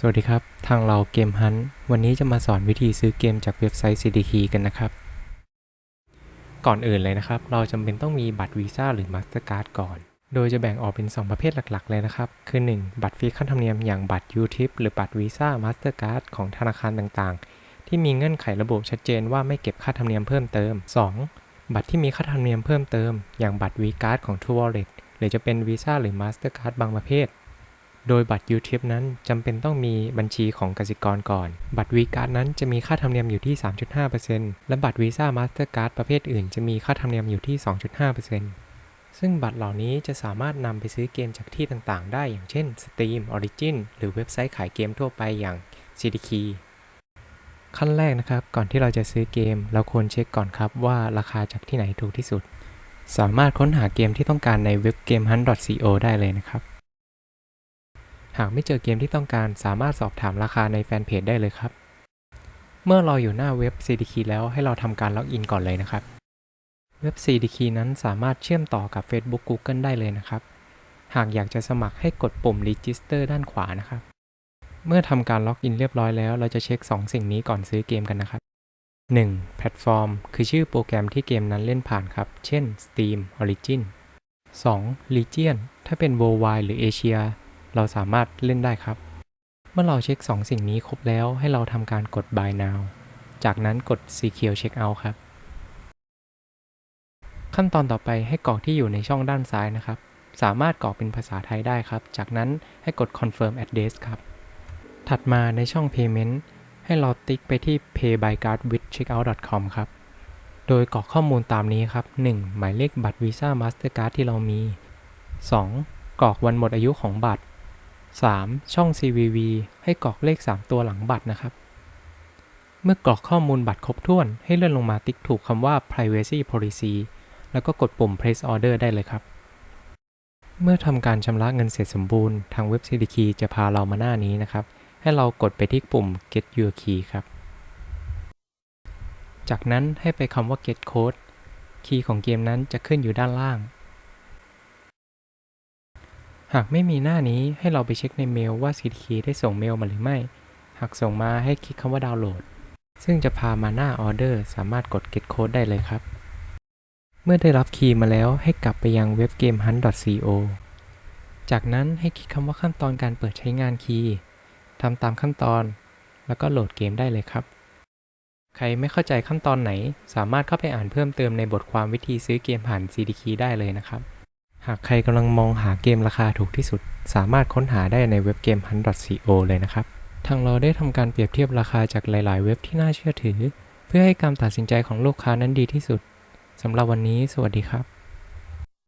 สวัสดีครับ ทางเราเกมฮันวันนี้จะมาสอนวิธีซื้อเกมจากเว็บไซต์ CDK กันนะครับ ก่อนอื่นเลยนะครับ เราจำเป็นต้องมีบัตรวีซ่าหรือ Mastercard ก่อน โดยจะแบ่งออกเป็น 2 ประเภทหลักๆ เลยนะครับ คือ 1. บัตรฟรีขั้นธรรมเนียมอย่างบัตร UTIP หรือบัตรวีซ่า Mastercard ของธนาคารต่างๆ ที่มีเงื่อนไขระบุชัดเจนว่าไม่เก็บค่าธรรมเนียมเพิ่มเติม 2. บัตรที่มีค่าธรรมเนียมเพิ่มเติม อย่างบัตร V-Card ของ True Wallet หรือจะเป็นวีซ่าหรือ Mastercard บางประเภท โดยบัตร UTIP นั้นจำเป็นต้องมีบัญชีของกสิกรก่อน บัตร V-Card นั้นจะมีค่าธรรมเนียมอยู่ที่ 3.5%และบัตร Visa Mastercard ประเภทอื่นจะมีค่าธรรมเนียมอยู่ที่ 2.5%ซึ่งบัตรเหล่านี้จะสามารถนำไปซื้อเกมจากที่ต่างๆ ได้อย่างเช่น Steam, Origin หรือเว็บไซต์ขายเกมทั่วไปอย่าง CDK ขั้นแรกนะครับ ก่อนที่เราจะซื้อเกม เราควรเช็คก่อนครับว่าราคาจากที่ไหนถูกที่สุด สามารถค้นหาเกมที่ต้องการในเว็บ gamehunt.co ได้เลยนะครับ หากไม่เจอเกมที่ต้องการสามารถสอบถามราคาในแฟนเพจได้เลยครับ เมื่อเราอยู่หน้าเว็บ CDK แล้วให้เราทำการล็อกอินก่อนเลยนะครับ เว็บ CDK นั้นสามารถเชื่อมต่อกับ Facebook Google ได้เลยนะครับ หากอยากจะสมัครให้กดปุ่ม Register ด้านขวานะครับ เมื่อทำการล็อกอินเรียบร้อยแล้ว เราจะเช็ค 2 สิ่งนี้ก่อนซื้อเกมกันนะครับ 1. แพลตฟอร์ม คือชื่อโปรแกรมที่เกมนั้นเล่นผ่านครับ เช่น Steam Origin 2. Region ถ้าเป็น Worldwide หรือ Asia เเราสามารถเล่นได้ครับ เมื่อเราเช็ค 2 สิ่งนี้ครบแล้วให้เราทำการกด Buy Now จากนั้นกด Secure Checkout ครับ ขั้นตอนต่อไปให้กรอกที่อยู่ในช่องด้านซ้ายนะครับ สามารถกรอกเป็นภาษาไทยได้ครับ จากนั้นให้กด Confirm Address ครับ ถัดมาในช่อง Payment ให้เราติ๊กไปที่ Pay by Card with checkout.com ครับโดยกรอกข้อมูลตามนี้ครับ 1. หมายเลขบัตร Visa Mastercard ที่เรามี 2. กรอกวันหมดอายุของบัตร 3. ช่อง CVV ให้กรอกเลข 3 ตัวหลังบัตรนะครับ เมื่อกรอกข้อมูลบัตรครบถ้วน ให้เลื่อนลงมาติ๊กถูกคำว่า privacy policy แล้วก็กดปุ่ม place order ได้เลยครับ เมื่อทำการชำระเงินเสร็จสมบูรณ์ ทางเว็บ CDK จะพาเรามาหน้านี้นะครับ ให้เรากดไปที่ปุ่ม get your key ครับ จากนั้นให้ไปคำว่า get code คีย์ของเกมนั้นจะขึ้นอยู่ด้านล่าง หากไม่มีหน้านี้ให้เราไปเช็คในเมลว่า CDK ได้ส่งเมลมาหรือไม่ หากส่งมาให้คลิกคำว่าดาวน์โหลด ซึ่งจะพามาหน้าออเดอร์สามารถกด get code ได้เลยครับ เมื่อได้รับคีย์มาแล้วให้กลับไปยังเว็บ gamehunt.co จากนั้นให้คลิกคำว่าขั้นตอนการเปิดใช้งานคีย์ทำตามขั้นตอน แล้วก็โหลดเกมได้เลยครับ ใครไม่เข้าใจขั้นตอนไหน สามารถเข้าไปอ่านเพิ่มเติมในบทความวิธีซื้อเกมผ่าน CDK ได้เลยนะครับ หากใครกำลังมองหาเกมราคาถูกที่สุด สามารถค้นหาได้ในเว็บเกม hunt.co เลยนะครับ ทางเราได้ทำการเปรียบเทียบราคาจากหลาย ๆ เว็บที่น่าเชื่อถือ เพื่อให้การตัดสินใจของลูกค้านั้นดีที่สุดสำหรับวันนี้ สวัสดีครับ